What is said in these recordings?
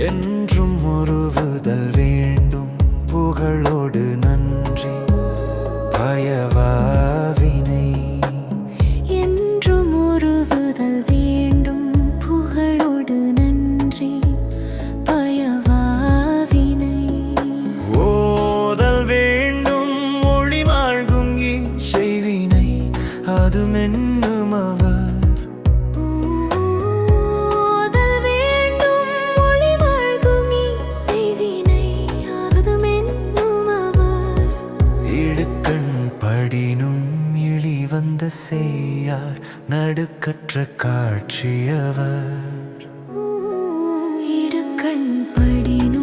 என்றும் உருவுதல் வேண்டும். புகழோடு நன்றி. பயவாவினை. என்றும் உருவுதல் வேண்டும். புகழோடு நன்றி. செய்யார் நடுக்கற்ற காட்சியவர். இருக்கண் படினும்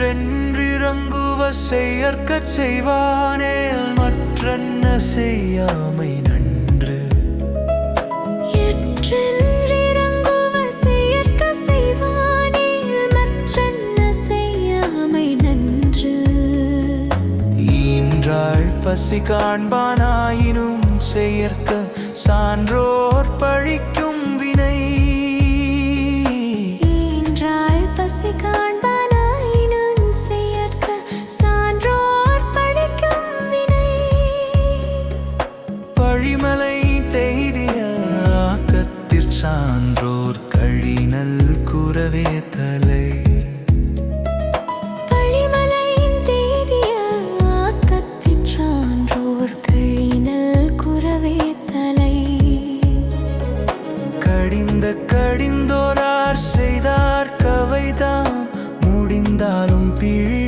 எற்றென்றிரங்குவ செயற்க செய்வானேல் மற்றென்ன செய்யாமை நன்று. பசி காண்பானாயினும் செயற்க சான்றோர் பழிக்கும் சான்றோர் கழினல் குறவே தலை. கடிந்த கடிந்தோரார் செய்தார் கவைதாம் முடிந்தாலும் பிழை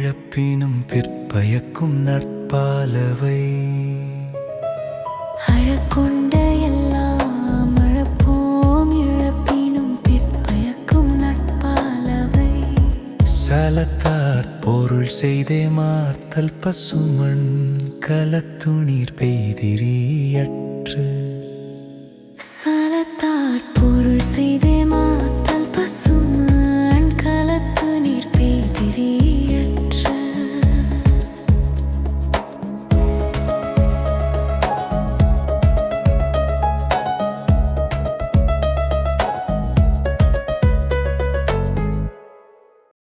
இழப்பினும் பிற்பயக்கும் நட்பாலவை. அழக்கொண்ட எல்லாம் அழப்போம் இழப்பினும் பிற்பயக்கும் நட்பாலவை. சலத்தார் பொருள் செய்தே மார்த்தல் பசுமண் கலத்துணீர் பெய்திரியற்று.